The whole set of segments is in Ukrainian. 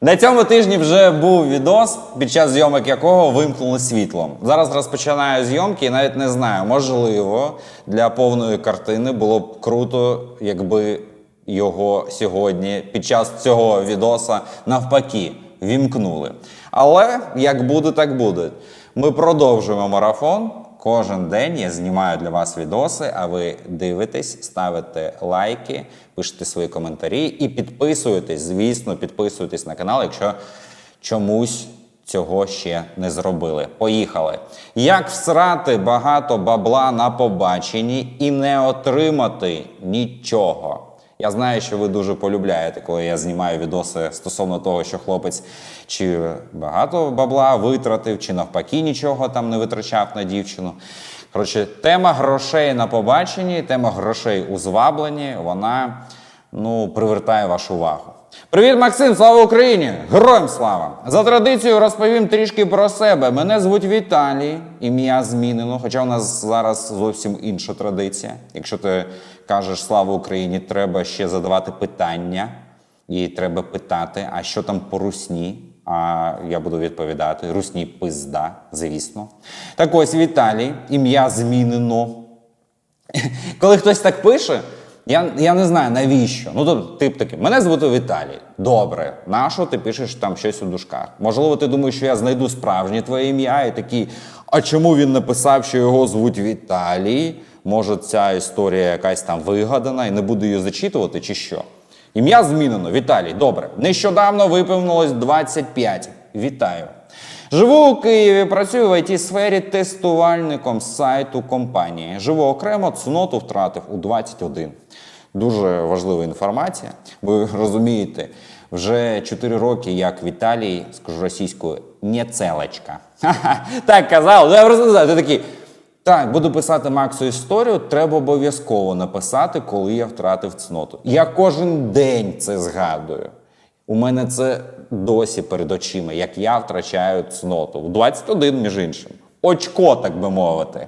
На цьому тижні вже був відос, під час зйомок якого вимкнули світло. Зараз розпочинаю зйомки і навіть не знаю, можливо, для повної картини було б круто, якби його сьогодні під час цього відоса навпаки вімкнули. Але як буде, так буде. Ми продовжуємо марафон. Кожен день я знімаю для вас відоси, а ви дивитесь, ставите лайки, пишете свої коментарі і підписуєтесь. Звісно, підписуйтесь на канал, якщо чомусь цього ще не зробили. Поїхали. Як всрати багато бабла на побаченні і не отримати нічого? Я знаю, що ви дуже полюбляєте, коли я знімаю відоси стосовно того, що хлопець чи багато бабла витратив, чи навпаки нічого там не витрачав на дівчину. Коротше, тема грошей на побаченні, тема грошей у звабленні, вона ну, привертає вашу увагу. Привіт, Максим! Слава Україні! Героям слава! За традицією розповім трішки про себе. Мене звуть Віталій, ім'я змінено, хоча у нас зараз зовсім інша традиція. Якщо ти кажеш слава Україні, треба ще задавати питання. І треба питати, а що там по русні? А я буду відповідати: русні пизда, звісно. Так ось Віталій, ім'я змінено. Коли хтось так пише, я, я не знаю навіщо. Ну, тобто, тип такий, мене звати Віталій. Добре, нащо ти пишеш там щось у дужках? Можливо, ти думаєш, що я знайду справжнє твоє ім'я і такий, а чому він написав, що його звуть Віталій? Може, ця історія якась там вигадана і не буду її зачитувати, чи що? Ім'я змінено. Віталій, добре. Нещодавно виповнилось 25. Вітаю. Живу у Києві, працюю в it сфері тестувальником сайту компанії. Живу окремо, цноту втратив у 21. Дуже важлива інформація. Ви розумієте, вже 4 роки, як Віталій, скажу російською, не целочка. Так казав, ну я просто ти такий. Так, буду писати Максу історію. Треба обов'язково написати, коли я втратив цноту. Я кожен день це згадую. У мене це досі перед очима, як я втрачаю цноту. В 21, між іншим. Очко, так би мовити.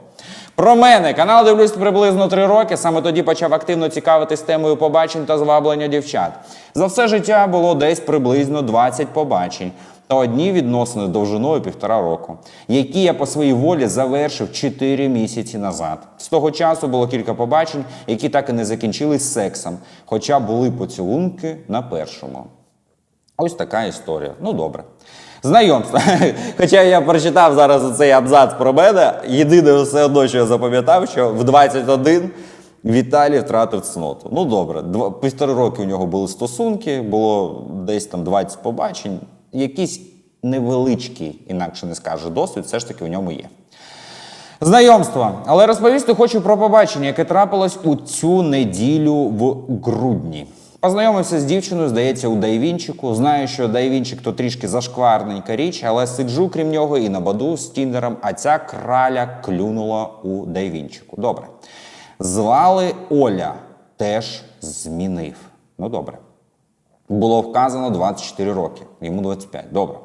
Про мене канал дивлюсь приблизно 3 роки. Саме тоді почав активно цікавитись темою побачень та зваблення дівчат. За все життя було десь приблизно 20 побачень та одні відносини довжиною півтора року, які я по своїй волі завершив 4 місяці назад. З того часу було кілька побачень, які так і не закінчились сексом, хоча були поцілунки на першому. Ось така історія. Ну добре. Знайомство. Хоча я прочитав зараз цей абзац про мене. Єдине все одно, що я запам'ятав, що в 21 Віталій втратив цноту. Ну добре, два, півтори роки у нього були стосунки, було десь там 20 побачень. Якийсь невеличкий, інакше не скаже, досвід, все ж таки у ньому є. Знайомство. Але розповісти хочу про побачення, яке трапилось у цю неділю в грудні. Познайомився з дівчиною, здається, у Дайвінчику. Знаю, що Дайвінчик то трішки зашкварненька річ, але сиджу крім нього і на баду з Тіндером, а ця краля клюнула у Дайвінчику. Добре. Звали Оля, теж змінив. Ну добре. Було вказано 24 роки, йому 25. Добре.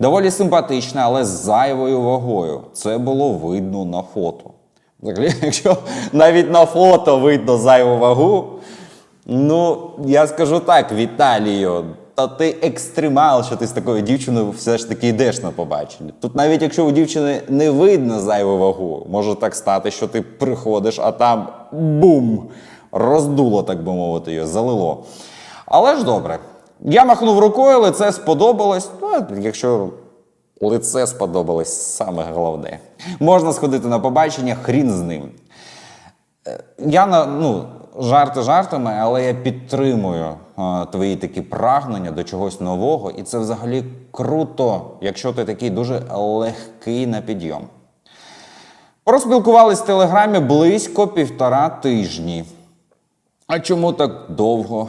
Доволі симпатична, але з зайвою вагою. Це було видно на фото. Взагалі, якщо навіть на фото видно зайву вагу, ну, я скажу так, Віталію, та ти екстремал, що ти з такою дівчиною все ж таки йдеш на побачення. Тут навіть якщо у дівчини не видно зайву вагу, може так стати, що ти приходиш, а там бум! Роздуло, так би мовити, її, залило. Але ж добре. Я махнув рукою, лице сподобалось. Ну, якщо лице сподобалось, саме головне. Можна сходити на побачення, хрін з ним. Е, Я на ну, жарти жартами, але я підтримую е, твої такі прагнення до чогось нового, і це взагалі круто, якщо ти такий дуже легкий на підйом. Проспілкувались в телеграмі близько півтора тижні. А чому так довго?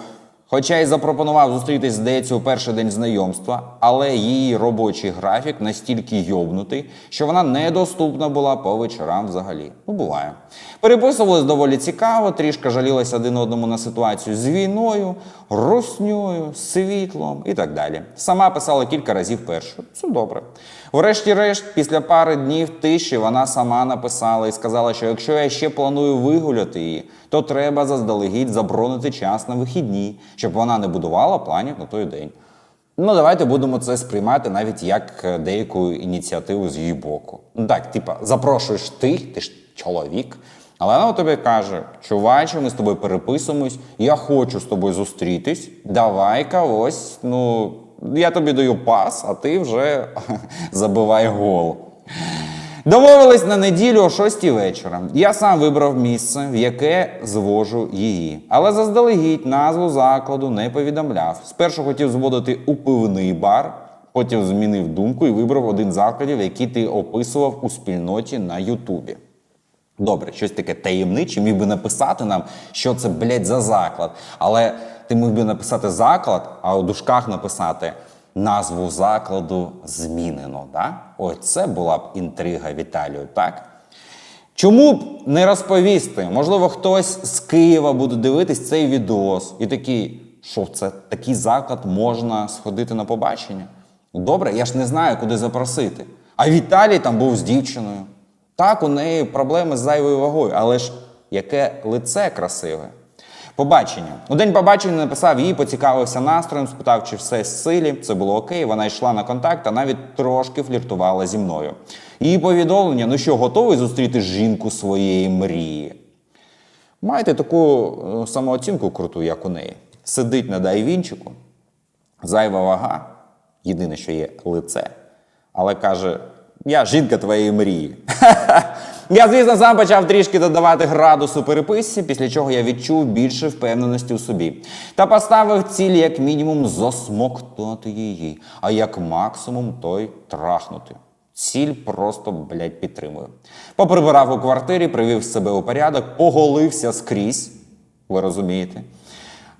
Хоча й запропонував зустрітись, здається, у перший день знайомства, але її робочий графік настільки йобнутий, що вона недоступна була по вечорам взагалі. Ну, буває. Переписувались доволі цікаво, трішки жалілися один одному на ситуацію з війною, русньою, світлом і так далі. Сама писала кілька разів першу. Це добре. Врешті-решт, після пари днів тиші вона сама написала і сказала, що якщо я ще планую вигуляти її, то треба заздалегідь заборонити час на вихідні, щоб вона не будувала планів на той день. Ну, давайте будемо це сприймати навіть як е, деяку ініціативу з її боку. Ну так, типа, запрошуєш ти, ти ж чоловік. Але вона тобі каже: чуваче, ми з тобою переписуємось, я хочу з тобою зустрітись. Давай-ка, ось, ну, я тобі даю пас, а ти вже забивай гол. Домовились на неділю о 6 вечора. Я сам вибрав місце, в яке звожу її. Але заздалегідь назву закладу не повідомляв. Спершу хотів зводити у пивний бар, потім змінив думку і вибрав один з закладів, який ти описував у спільноті на Ютубі. Добре, щось таке таємниче, міг би написати нам, що це, блядь, за заклад. Але ти міг би написати заклад, а у дужках написати назву закладу змінено. Да? Ось це була б інтрига Віталію, так? Чому б не розповісти? Можливо, хтось з Києва буде дивитись цей відос і такий, що це такий заклад можна сходити на побачення? Добре, я ж не знаю, куди запросити. А Віталій там був з дівчиною. Так, у неї проблеми з зайвою вагою, але ж яке лице красиве. Побачення. У день побачення написав їй, поцікавився настроєм, спитав, чи все з силі. Це було окей. Вона йшла на контакт, а навіть трошки фліртувала зі мною. Її повідомлення: ну що, готовий зустріти жінку своєї мрії? Маєте таку е, самооцінку круту, як у неї. Сидить на дайвінчику, зайва вага, єдине, що є лице, але каже: Я жінка твоєї мрії. Я, звісно, сам почав трішки додавати градусу переписці, після чого я відчув більше впевненості у собі. Та поставив ціль як мінімум засмоктати її, а як максимум той трахнути. Ціль просто, блядь, підтримую. Поприбирав у квартирі, привів себе у порядок, поголився скрізь. Ви розумієте?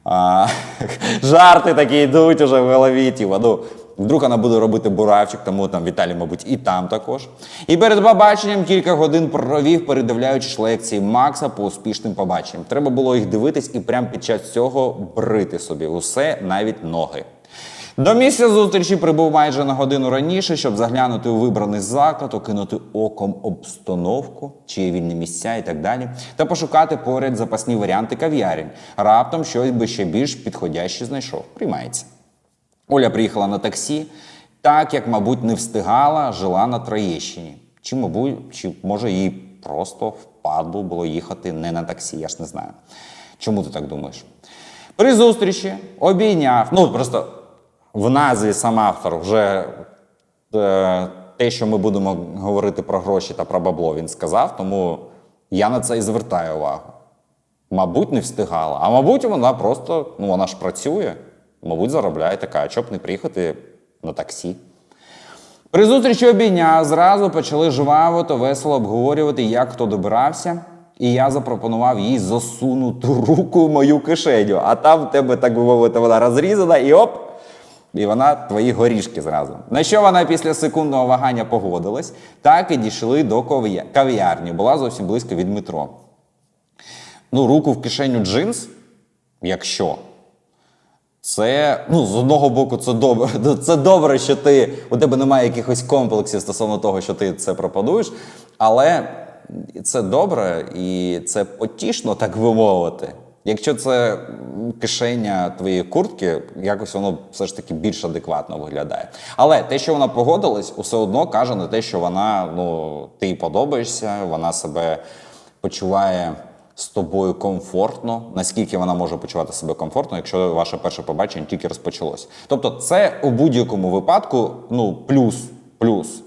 А, жарти такі йдуть уже в голові. Тіва. Ну, вдруг вона буде робити буравчик, тому там Віталій, мабуть, і там також. І перед побаченням кілька годин провів, передивляючись лекції Макса по успішним побаченням. Треба було їх дивитись і прямо під час цього брити собі усе, навіть ноги. До місця зустрічі прибув майже на годину раніше, щоб заглянути у вибраний заклад, окинути оком обстановку, чи є вільні місця і так далі, та пошукати поряд запасні варіанти кав'ярень. Раптом щось би ще більш підходяще знайшов. Приймається. Оля приїхала на таксі, так як, мабуть, не встигала, жила на Троєщині. Чи, мабуть, чи може їй просто впадло було їхати не на таксі, я ж не знаю. Чому ти так думаєш? При зустрічі обійняв, ну просто в назві сам автор вже е, те, що ми будемо говорити про гроші та про бабло, він сказав, тому я на це і звертаю увагу. Мабуть, не встигала. А мабуть, вона просто, ну вона ж працює, мабуть, заробляє така, а чоб не приїхати на таксі. При зустрічі обійняв, зразу почали жваво та весело обговорювати, як хто добирався. І я запропонував їй засунути руку в мою кишеню. А там в тебе, так би мовити, вона розрізана і оп! І вона твої горішки зразу. На що вона після секундного вагання погодилась, так і дійшли до кав'ярні. Була зовсім близько від метро. Ну, руку в кишеню джинс, якщо. Це, ну, з одного боку, це добре. Це добре, що ти, у тебе немає якихось комплексів стосовно того, що ти це пропонуєш. Але це добре і це потішно, так би мовити. Якщо це кишеня твоєї куртки, якось воно все ж таки більш адекватно виглядає. Але те, що вона погодилась, усе одно каже на те, що вона, ну, ти подобаєшся, вона себе почуває з тобою комфортно, наскільки вона може почувати себе комфортно, якщо ваше перше побачення тільки розпочалось. Тобто, це у будь-якому випадку ну, плюс, плюс.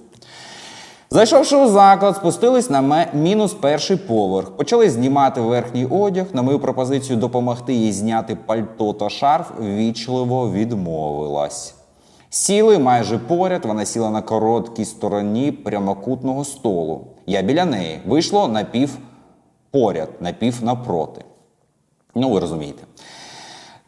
Зайшовши у заклад, спустились на мінус перший поверх. Почали знімати верхній одяг. На мою пропозицію допомогти їй зняти пальто та шарф вічливо відмовилась. Сіли майже поряд, вона сіла на короткій стороні прямокутного столу. Я біля неї. Вийшло напів поряд, напів напроти. Ну, ви розумієте.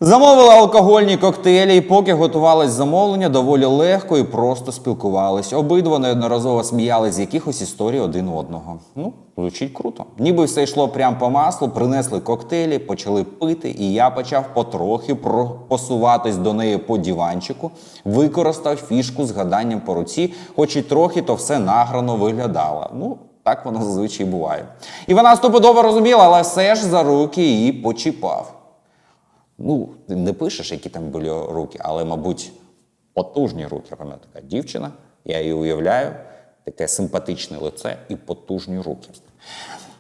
Замовили алкогольні коктейлі, і поки готувалось замовлення, доволі легко і просто спілкувались. Обидва неодноразово сміялись з якихось історій один одного. Ну, звучить круто. Ніби все йшло прямо по маслу, принесли коктейлі, почали пити, і я почав потрохи посуватись до неї по диванчику, використав фішку з гаданням по руці, хоч і трохи то все награно виглядало. Ну, так воно зазвичай буває. І вона стопудово розуміла, але все ж за руки її почіпав. Ну, ти не пишеш, які там були руки, але, мабуть, потужні руки. Пам'ятаю, така дівчина, я її уявляю, таке симпатичне лице і потужні руки.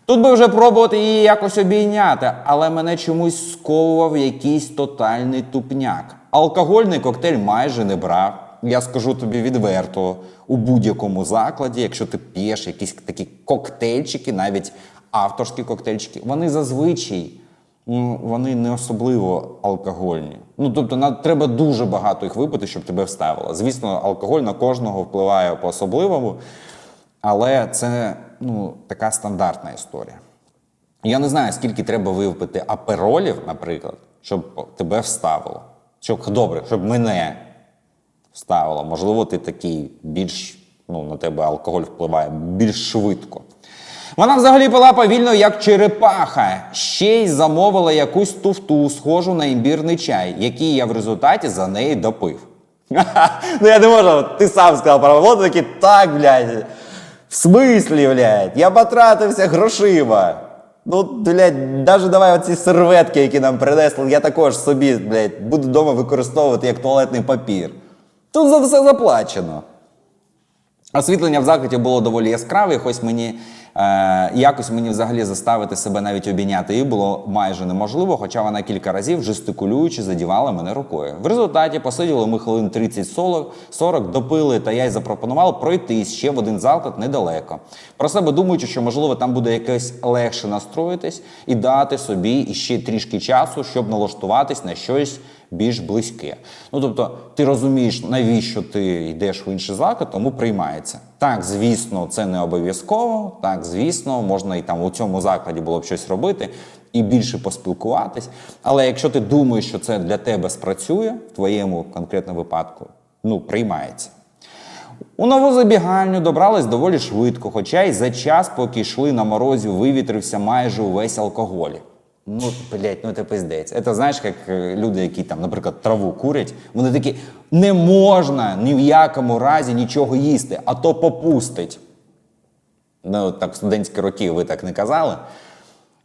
Тут би вже пробувати її якось обійняти, але мене чомусь сковував якийсь тотальний тупняк. Алкогольний коктейль майже не брав. Я скажу тобі відверто, у будь-якому закладі, якщо ти п'єш якісь такі коктейльчики, навіть авторські коктейльчики, вони зазвичай ну, вони не особливо алкогольні. Ну тобто, на треба дуже багато їх випити, щоб тебе вставило. Звісно, алкоголь на кожного впливає по-особливому, але це ну, така стандартна історія. Я не знаю, скільки треба випити аперолів, наприклад, щоб тебе вставило. Щоб добре, щоб мене вставило. Можливо, ти такий більш ну, на тебе алкоголь впливає більш швидко. Вона взагалі пила повільно, як черепаха. Ще й замовила якусь туфту, схожу на імбірний чай, який я в результаті за неї допив. ну я не можу, ти сам сказав про роботу, такий, так, блядь. В смислі, блядь, я потратився грошима. Ну, блядь, навіть давай оці серветки, які нам принесли, я також собі, блядь, буду вдома використовувати як туалетний папір. Тут за все заплачено. Освітлення в закладі було доволі яскраве, хоч мені е, якось мені взагалі заставити себе навіть обійняти її було майже неможливо, хоча вона кілька разів жестикулюючи задівала мене рукою. В результаті посиділи ми хвилин 30-40, допили, та я й запропонував пройтись ще в один заклад недалеко. Про себе думаючи, що можливо там буде якось легше настроїтись і дати собі іще трішки часу, щоб налаштуватись на щось більш близьке. Ну тобто, ти розумієш, навіщо ти йдеш в інший заклад, тому приймається. Так, звісно, це не обов'язково. Так, звісно, можна і там у цьому закладі було б щось робити і більше поспілкуватись. Але якщо ти думаєш, що це для тебе спрацює в твоєму конкретному випадку, ну приймається. У нову забігальню добрались доволі швидко, хоча й за час, поки йшли на морозі, вивітрився майже увесь алкоголь. Ну, блядь, ну це пиздець. Це знаєш, як е, люди, які там, наприклад, траву курять, вони такі, не можна ні в якому разі нічого їсти, а то попустить. Ну, так, в студентські роки ви так не казали.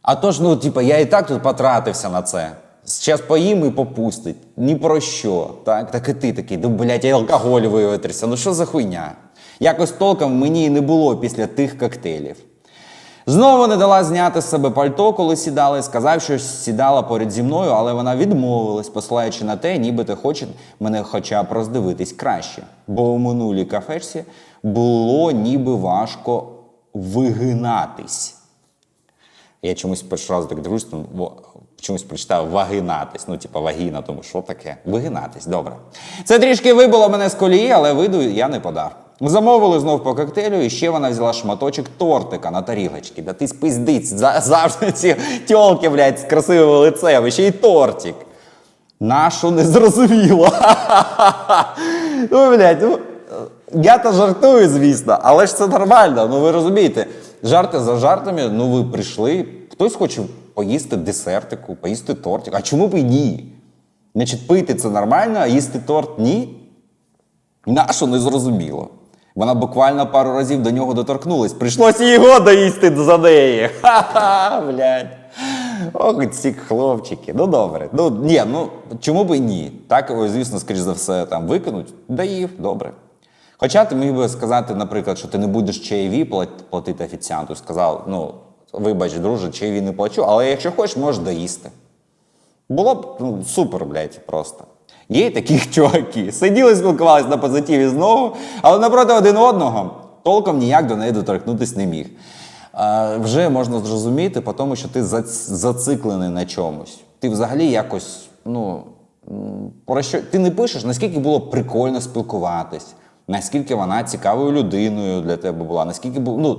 А то ж, ну, типа, я і так тут потратився на це. Зараз поїм і попустить. Ні про що. Так, так і ти такий, ну, блядь, я алкоголь вивітрився. Ну що за хуйня? Якось толком мені і не було після тих коктейлів. Знову не дала зняти з себе пальто, коли сідали. Сказав, що сідала поряд зі мною, але вона відмовилась, посилаючи на те, нібито хоче мене хоча б роздивитись краще. Бо у минулій кафешці було ніби важко вигинатись. Я чомусь перший раз так дивлюсь, во- чомусь прочитав вагинатись. Ну, типа вагіна, тому що таке? Вигинатись, добре. Це трішки вибило мене з колії, але виду я не подав. Замовили знов по коктейлю, і ще вона взяла шматочок тортика на тарілочці. Да ти спиздиць, за- завжди ці тьолки, блядь, з красивим лицем, ще й тортик. Нашу не зрозуміло. ну, блядь, ну, я то жартую, звісно, але ж це нормально. Ну ви розумієте, жарти за жартами, ну ви прийшли, хтось хоче поїсти десертику, поїсти тортик. А чому б і ні? Значить, пити це нормально, а їсти торт ні? Нашу не зрозуміло. Вона буквально пару разів до нього доторкнулась. Прийшлося його доїсти за неї. Ха-ха, блядь. Ох, ці хлопчики. Ну добре. Ну ні, ну чому б і ні? Так, звісно, скоріш за все, там викинуть. Доїв, добре. Хоча ти міг би сказати, наприклад, що ти не будеш чаєві платити офіціанту. Сказав, ну, вибач, друже, чаєві не плачу, але якщо хочеш, можеш доїсти. Було б ну, супер, блядь, просто. Є такі чуваки. Сиділи, спілкувалися на позитиві знову, але напроти один одного толком ніяк до неї доторкнутися не міг. А, вже можна зрозуміти, по тому що ти зац- зациклений на чомусь. Ти взагалі якось, ну, про що ти не пишеш, наскільки було прикольно спілкуватись, наскільки вона цікавою людиною для тебе була, наскільки було. Ну,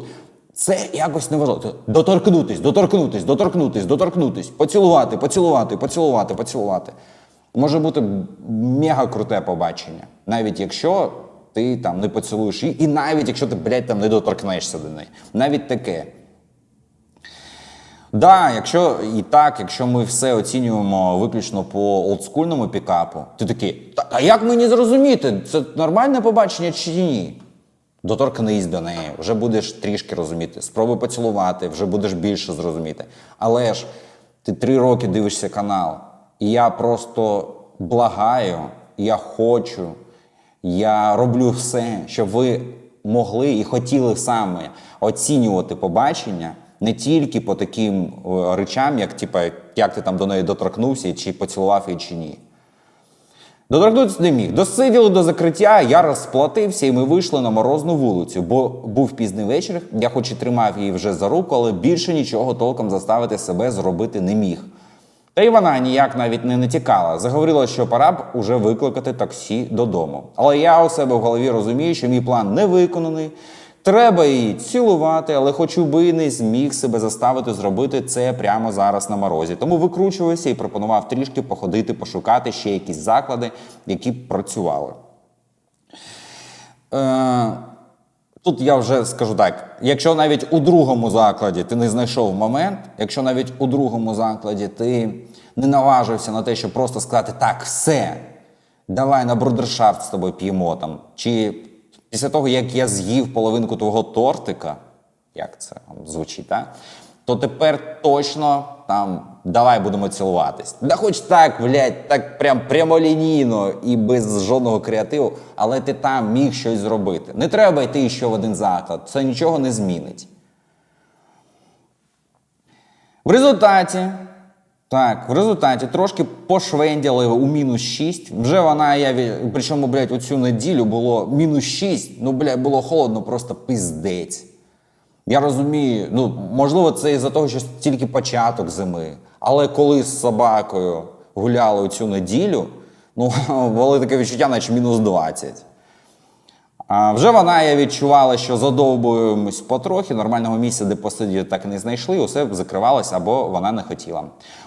це якось не важливо. Доторкнутись, доторкнутись, доторкнутись, доторкнутись, поцілувати, поцілувати, поцілувати, поцілувати. Може бути мега круте побачення, навіть якщо ти там не поцілуєш її, і навіть якщо ти, блядь, там не доторкнешся до неї. Навіть таке. Да, якщо і так, якщо ми все оцінюємо виключно по олдскульному пікапу, ти такий, так, а як мені зрозуміти, це нормальне побачення чи ні? Доторкнись до неї, вже будеш трішки розуміти. Спробуй поцілувати, вже будеш більше зрозуміти. Але ж ти три роки дивишся канал, я просто благаю, я хочу, Я роблю все, щоб ви могли і хотіли саме оцінювати побачення не тільки по таким е, речам, як типа, як ти там до неї доторкнувся, чи поцілував її, чи ні. Доторкнутися не міг. Досиділи до закриття, я розплатився, і ми вийшли на морозну вулицю, бо був пізній вечір. Я хоч і тримав її вже за руку, але більше нічого толком заставити себе зробити не міг. Та й вона ніяк навіть не натякала. Заговорила, що пора б уже викликати таксі додому. Але я у себе в голові розумію, що мій план не виконаний. Треба її цілувати, але хочу би не зміг себе заставити зробити це прямо зараз на морозі. Тому викручувався і пропонував трішки походити, пошукати ще якісь заклади, які б працювали. Е, Тут я вже скажу так: якщо навіть у другому закладі ти не знайшов момент, якщо навіть у другому закладі ти не наважився на те, щоб просто сказати так, все, давай на брудершафт з тобою п'ємо там, чи після того, як я з'їв половинку твого тортика, як це звучить, так? то тепер точно там давай будемо цілуватись. Да хоч так, блядь, так прям прямолінійно і без жодного креативу, але ти там міг щось зробити. Не треба йти ще в один заклад, це нічого не змінить. В результаті, так, в результаті трошки пошвендяли у мінус 6. Вже вона, я, причому, блядь, оцю неділю було мінус 6, ну, блядь, було холодно, просто пиздець. Я розумію, ну можливо, це із-за того, що тільки початок зими. Але коли з собакою гуляли цю неділю, ну було таке відчуття, наче мінус 20. А вже вона я відчувала, що задовбуємось потрохи, нормального місця, де посидіти, так і не знайшли, усе закривалося або вона не хотіла.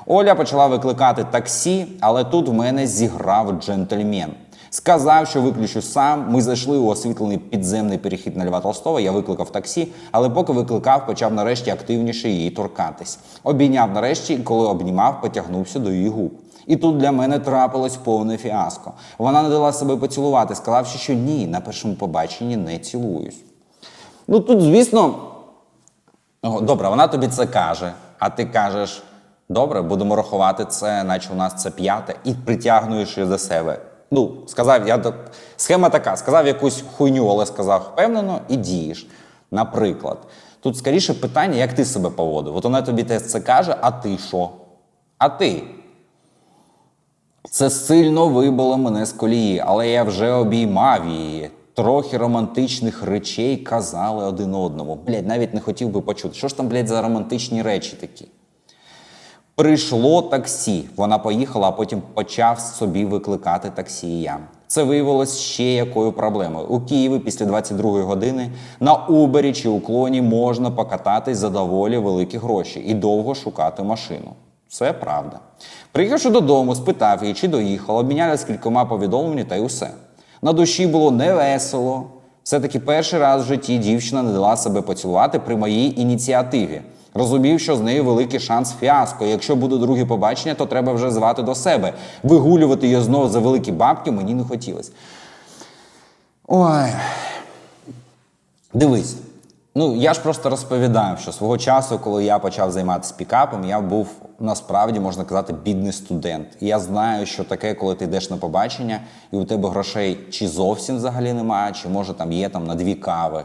Оля почала викликати таксі, але тут в мене зіграв джентльмен. Сказав, що виключу сам. Ми зайшли у освітлений підземний перехід на Льва Толстого. Я викликав таксі, але поки викликав, почав нарешті активніше її торкатись. Обійняв нарешті, і коли обнімав, потягнувся до її губ. І тут для мене трапилось повне фіаско. Вона не дала себе поцілувати, сказавши, що ні, на першому побаченні не цілуюсь. Ну тут, звісно, добре, вона тобі це каже, а ти кажеш: добре, будемо рахувати це, наче у нас це п'яте, і притягнуєш її до себе. Ну, сказав, я схема така: сказав якусь хуйню, але сказав впевнено, і дієш. Наприклад, тут скоріше питання, як ти себе поводив. От вона тобі те це каже, а ти що? А ти? Це сильно вибило мене з колії, але я вже обіймав її. Трохи романтичних речей казали один одному. Блядь, навіть не хотів би почути. Що ж там, блядь, за романтичні речі такі? Прийшло таксі. Вона поїхала, а потім почав собі викликати таксі я. Це виявилось ще якою проблемою. У Києві після 22-ї години на Убері чи уклоні можна покататись за доволі великі гроші і довго шукати машину. Це правда. Приїхавши додому, спитав її, чи доїхала, обмінялися кількома повідомленнями та й усе. На душі було невесело. Все-таки перший раз в житті дівчина не дала себе поцілувати при моїй ініціативі. Розумів, що з нею великий шанс фіаско. Якщо буде друге побачення, то треба вже звати до себе. Вигулювати її знову за великі бабки мені не хотілося. Ой. Дивись. Ну, я ж просто розповідав, що свого часу, коли я почав займатися пікапом, я був насправді, можна казати, бідний студент. І я знаю, що таке, коли ти йдеш на побачення, і у тебе грошей чи зовсім взагалі немає, чи може там є там на дві кави.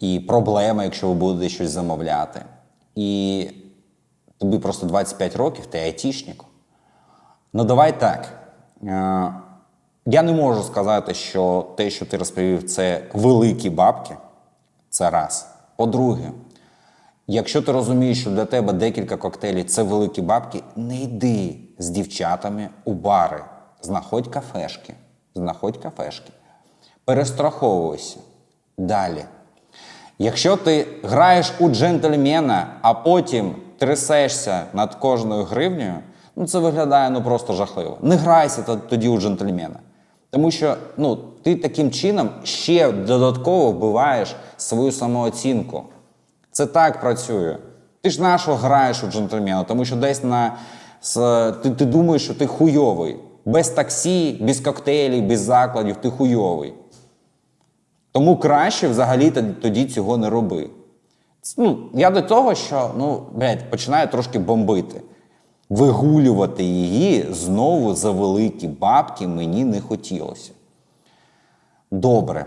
І проблема, якщо ви будете щось замовляти. І тобі просто 25 років, ти айтішник. Ну, давай так. Е, Я не можу сказати, що те, що ти розповів, це великі бабки. Це раз. По-друге, якщо ти розумієш, що для тебе декілька коктейлів це великі бабки, не йди з дівчатами у бари. Знаходь кафешки. Знаходь кафешки. Перестраховуйся. Далі. Якщо ти граєш у джентльмена, а потім трясешся над кожною гривнею, ну це виглядає ну просто жахливо. Не грайся тоді у джентльмена. Тому що ну, ти таким чином ще додатково вбиваєш свою самооцінку. Це так працює. Ти ж нашого граєш у джентльмена, тому що десь на ти, ти думаєш, що ти хуйовий. Без таксі, без коктейлів, без закладів ти хуйовий. Тому краще взагалі тоді- цього не роби. Ну, я до того, що ну, блядь, починає трошки бомбити. Вигулювати її знову за великі бабки мені не хотілося. Добре.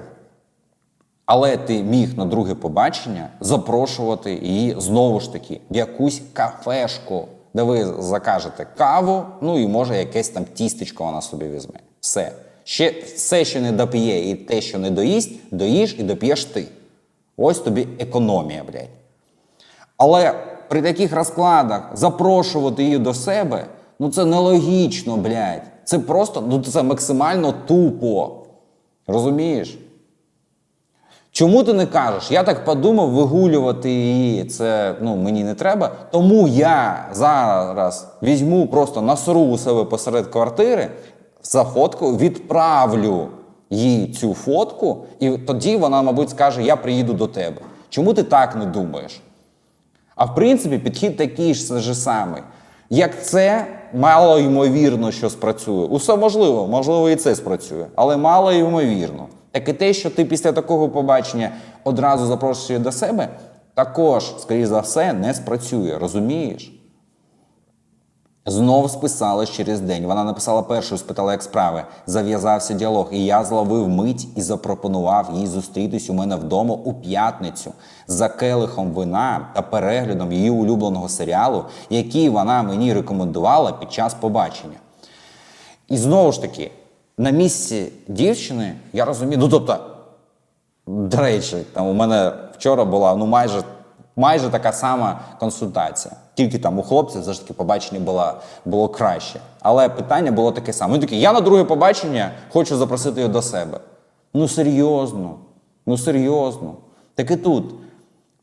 Але ти міг на друге побачення запрошувати її знову ж таки в якусь кафешку, де ви закажете каву, ну і може якесь там тістечко вона собі візьме. Все. Ще все, що не доп'є, і те, що не доїсть, доїш і доп'єш ти. Ось тобі економія, блядь. Але при таких розкладах запрошувати її до себе, ну це нелогічно, блядь. Це просто, ну це максимально тупо. Розумієш? Чому ти не кажеш? Я так подумав, вигулювати її це ну, мені не треба. Тому я зараз візьму просто насру у себе посеред квартири за фоткою, відправлю їй цю фотку, і тоді вона, мабуть, скаже: Я приїду до тебе. Чому ти так не думаєш? А в принципі, підхід такий ж самий. Як це мало ймовірно, що спрацює. Усе можливо, можливо, і це спрацює, але мало ймовірно. Так і те, що ти після такого побачення одразу запрошуєш до себе, також, скоріш за все, не спрацює. Розумієш? Знов списалась через день. Вона написала першою, спитала, як справи. Зав'язався діалог, і я зловив мить і запропонував їй зустрітись у мене вдома у п'ятницю за келихом вина та переглядом її улюбленого серіалу, який вона мені рекомендувала під час побачення. І знову ж таки, на місці дівчини я розумію, ну тобто, до речі, там у мене вчора була ну майже, майже така сама консультація. Тільки там у хлопців ж таки побачення було, було краще. Але питання було таке саме. Він такий, я на друге побачення хочу запросити його до себе. Ну серйозно, ну серйозно. Так і тут.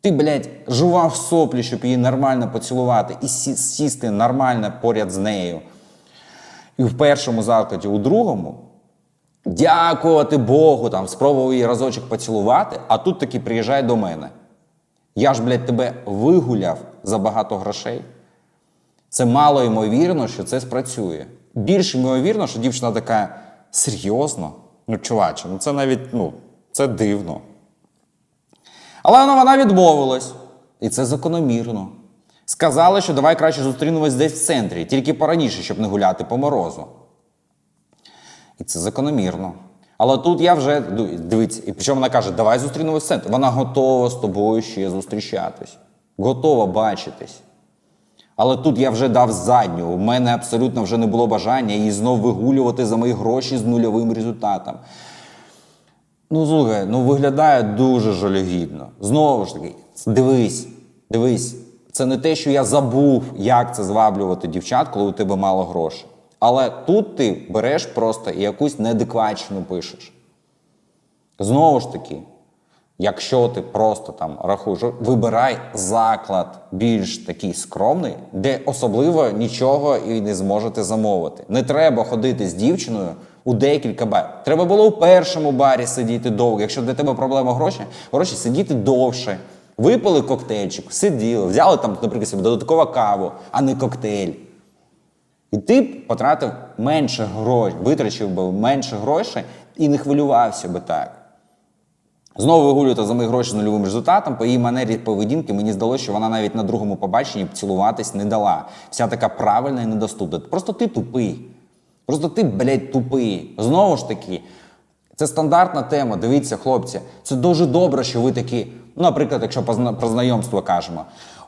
Ти, блядь, жував соплі, щоб її нормально поцілувати і сі- сісти нормально поряд з нею. І в першому закладі, у другому, дякувати Богу, там, спробував її разочок поцілувати, а тут таки приїжджає до мене. Я ж, блядь, тебе вигуляв за багато грошей. Це мало ймовірно, що це спрацює. Більш ймовірно, що дівчина така серйозно. Ну, чуваче, ну це навіть ну, це дивно. Але вона, вона відмовилась. І це закономірно. Сказали, що давай краще зустрінемось десь в центрі, тільки пораніше, щоб не гуляти по морозу. І це закономірно. Але тут я вже дивіться, і причому вона каже, давай зустрінемось в центрі. Вона готова з тобою ще зустрічатись, готова бачитись. Але тут я вже дав задню. У мене абсолютно вже не було бажання її знов вигулювати за мої гроші з нульовим результатом. Ну, слухай, ну виглядає дуже жалюгідно. Знову ж таки, дивись, дивись, це не те, що я забув, як це зваблювати дівчат, коли у тебе мало грошей. Але тут ти береш просто і якусь неадекватчину пишеш. Знову ж таки, якщо ти просто там рахуєш, вибирай заклад більш такий скромний, де особливо нічого і не зможете замовити. Не треба ходити з дівчиною у декілька барів. Треба було у першому барі сидіти довго. Якщо для тебе проблема гроші, гроші сидіти довше. Випили коктейльчик, сиділи, взяли там, наприклад, собі додаткову каву, а не коктейль. І ти б потратив менше грошей, витрачив би менше грошей і не хвилювався би так. Знову вигулювати за мої гроші з нульовим результатом. По її манері поведінки мені здалося, що вона навіть на другому побаченні цілуватись не дала. Вся така правильна і недоступна. Просто ти тупий. Просто ти, блядь, тупий. Знову ж таки, це стандартна тема. Дивіться, хлопці, це дуже добре, що ви такі, ну, наприклад, якщо про знайомство кажемо.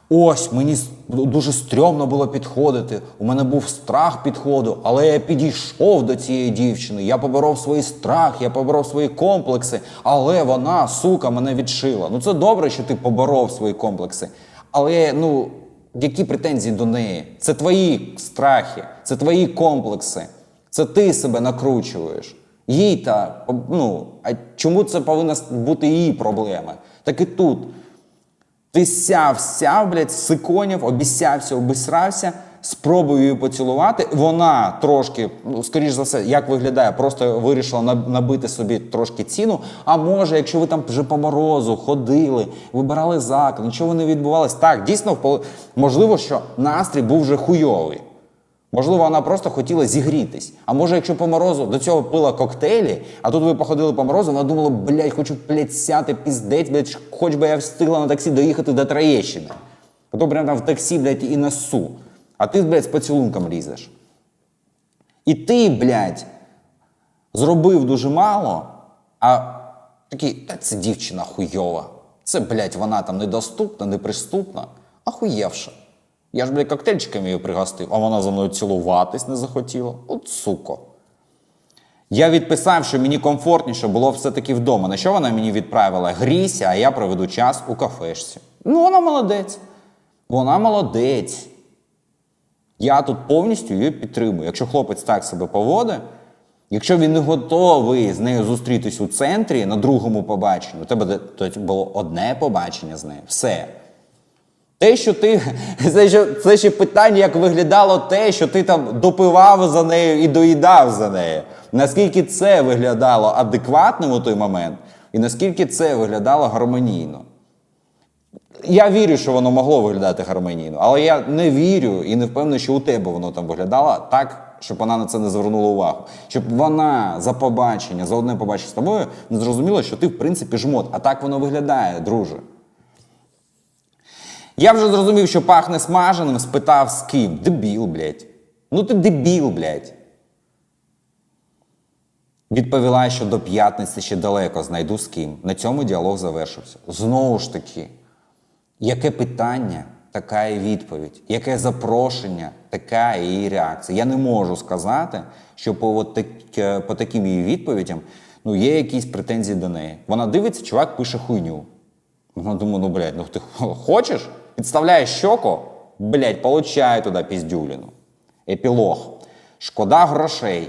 Ось мені дуже стрьомно було підходити. У мене був страх підходу, але я підійшов до цієї дівчини. Я поборов свої страх, я поборов свої комплекси, але вона, сука, мене відшила. Ну це добре, що ти поборов свої комплекси. Але ну, які претензії до неї? Це твої страхи, це твої комплекси. Це ти себе накручуєш. Їй та ну, а чому це повинна бути її проблема? Так і тут. Ти сяв, сяв, блядь, сиконів, обіцявся, обісрався, спробую її поцілувати. Вона трошки, ну, скоріш за все, як виглядає, просто вирішила наб- набити собі трошки ціну. А може, якщо ви там вже по морозу ходили, вибирали заклад, нічого не відбувалось. Так, дійсно, можливо, що настрій був вже хуйовий. Можливо, вона просто хотіла зігрітись. А може, якщо по морозу до цього пила коктейлі, а тут ви походили по морозу, вона думала, блядь, хочу блядь, сяти, піздець, блядь, хоч би я встигла на таксі доїхати до Троєщини. А то прям там в таксі, блядь, і несу. А ти, блядь, з поцілунком лізеш. І ти, блядь, зробив дуже мало, А такий, та це дівчина хуйова. Це, блядь, вона там недоступна, неприступна, ахуєвша. Я ж, блядь, коктейльчиками її пригостив, а вона за мною цілуватись не захотіла. От суко. Я відписав, що мені комфортніше було все-таки вдома. На що вона мені відправила? Грійся, а я проведу час у кафешці. Ну, вона молодець. Вона молодець. Я тут повністю її підтримую. Якщо хлопець так себе поводить, якщо він не готовий з нею зустрітись у центрі на другому побаченні, у тебе було одне побачення з нею. Все. Те, що ти. Це ще, це ще питання, як виглядало те, що ти там допивав за нею і доїдав за нею. Наскільки це виглядало адекватним у той момент, і наскільки це виглядало гармонійно. Я вірю, що воно могло виглядати гармонійно, але я не вірю і не впевнений, що у тебе воно там виглядало так, щоб вона на це не звернула увагу. Щоб вона за побачення, за одне побачення з тобою не зрозуміла, що ти, в принципі, жмот. А так воно виглядає, друже. Я вже зрозумів, що пахне смаженим, спитав з ким. Дебіл, блядь. Ну ти дебіл, блядь. Відповіла, що до п'ятниці ще далеко знайду з ким. На цьому діалог завершився. Знову ж таки, яке питання, така і відповідь. Яке запрошення, така і реакція. Я не можу сказати, що по, от так, по таким її відповідям ну, є якісь претензії до неї. Вона дивиться, чувак пише хуйню. Вона думає, ну, блядь, ну ти хочеш? Підставляєш щоку, блядь, получай туди піздюліну. Епілог. Шкода грошей.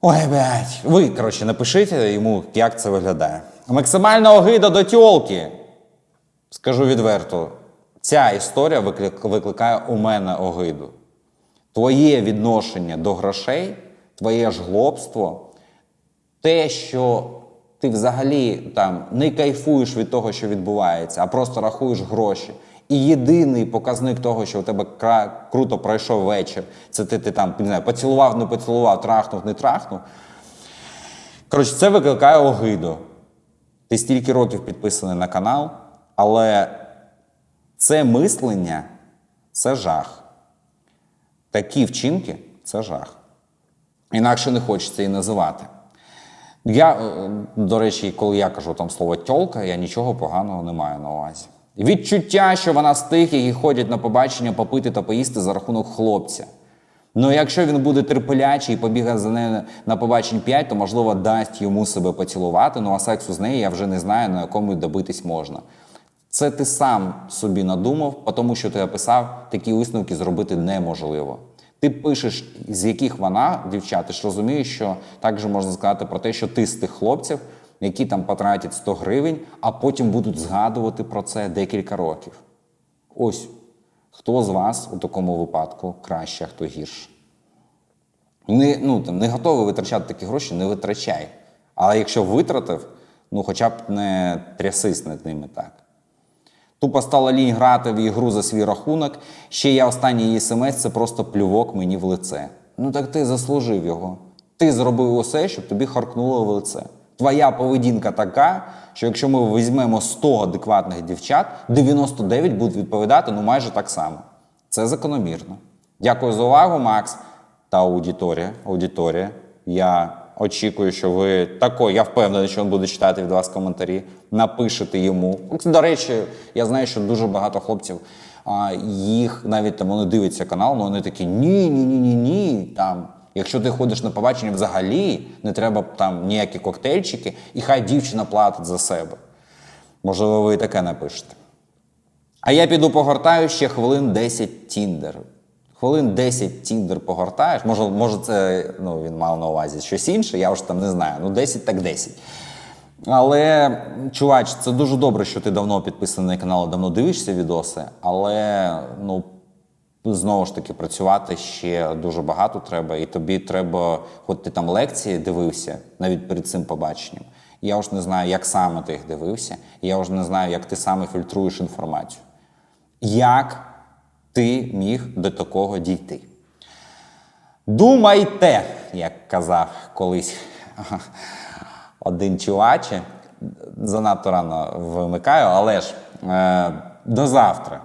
Ой, блядь. Ви, коротше, напишіть йому, як це виглядає. Максимальна огида до тьолки. Скажу відверто, ця історія викликає у мене огиду. Твоє відношення до грошей, твоє жглобство, те, що ти взагалі там не кайфуєш від того, що відбувається, а просто рахуєш гроші. І єдиний показник того, що у тебе круто пройшов вечір, це ти, ти там не знаю, поцілував, не поцілував, трахнув, не трахнув. Коротше, це викликає огиду. Ти стільки років підписаний на канал, але це мислення це жах. Такі вчинки це жах. Інакше не хочеться і називати. Я, е, до речі, коли я кажу там слово тьолка, я нічого поганого не маю на увазі. Відчуття, що вона з тих, які ходять на побачення попити та поїсти за рахунок хлопця. Ну, якщо він буде терпелячий і побігає за нею на побачень 5, то можливо дасть йому себе поцілувати. Ну а сексу з нею я вже не знаю, на якому добитись можна. Це ти сам собі надумав, тому що ти описав, такі висновки зробити неможливо. Ти пишеш, з яких вона, дівчат, ти ж розумієш, що також можна сказати про те, що ти з тих хлопців, які там потратять 100 гривень, а потім будуть згадувати про це декілька років. Ось хто з вас у такому випадку краще, а хто гірше. Не, ну, там, не готовий витрачати такі гроші, не витрачай. Але якщо витратив, ну хоча б не трясись над ними так. Тупо стала лінь грати в ігру за свій рахунок. Ще я останній її смс це просто плювок мені в лице. Ну так ти заслужив його. Ти зробив усе, щоб тобі харкнуло в лице. Твоя поведінка така, що якщо ми візьмемо 100 адекватних дівчат, 99 будуть відповідати ну майже так само. Це закономірно. Дякую за увагу, Макс та аудиторія. Аудиторія. Я очікую, що ви тако, я впевнений, що він буде читати від вас коментарі. Напишете йому. До речі, я знаю, що дуже багато хлопців. А, їх навіть там вони дивляться канал, але вони такі ні, ні, ні, ні, ні. Там, якщо ти ходиш на побачення взагалі, не треба там ніякі коктейльчики, і хай дівчина платить за себе. Можливо, ви і таке напишете. А я піду погортаю ще хвилин 10 Тіндер. Хвилин 10 Тіндер погортаєш. Може, може це ну, він мав на увазі щось інше, я вже там не знаю. Ну, 10 так 10. Але, чувач, це дуже добре, що ти давно підписаний на канал, давно дивишся відоси, але ну, знову ж таки працювати ще дуже багато треба, і тобі треба, хоч ти там лекції дивився навіть перед цим побаченням. Я вже не знаю, як саме ти їх дивився, я вже не знаю, як ти саме фільтруєш інформацію. Як ти міг до такого дійти? Думайте, як казав колись один чуваче. Занадто рано вимикаю, але ж е, до завтра.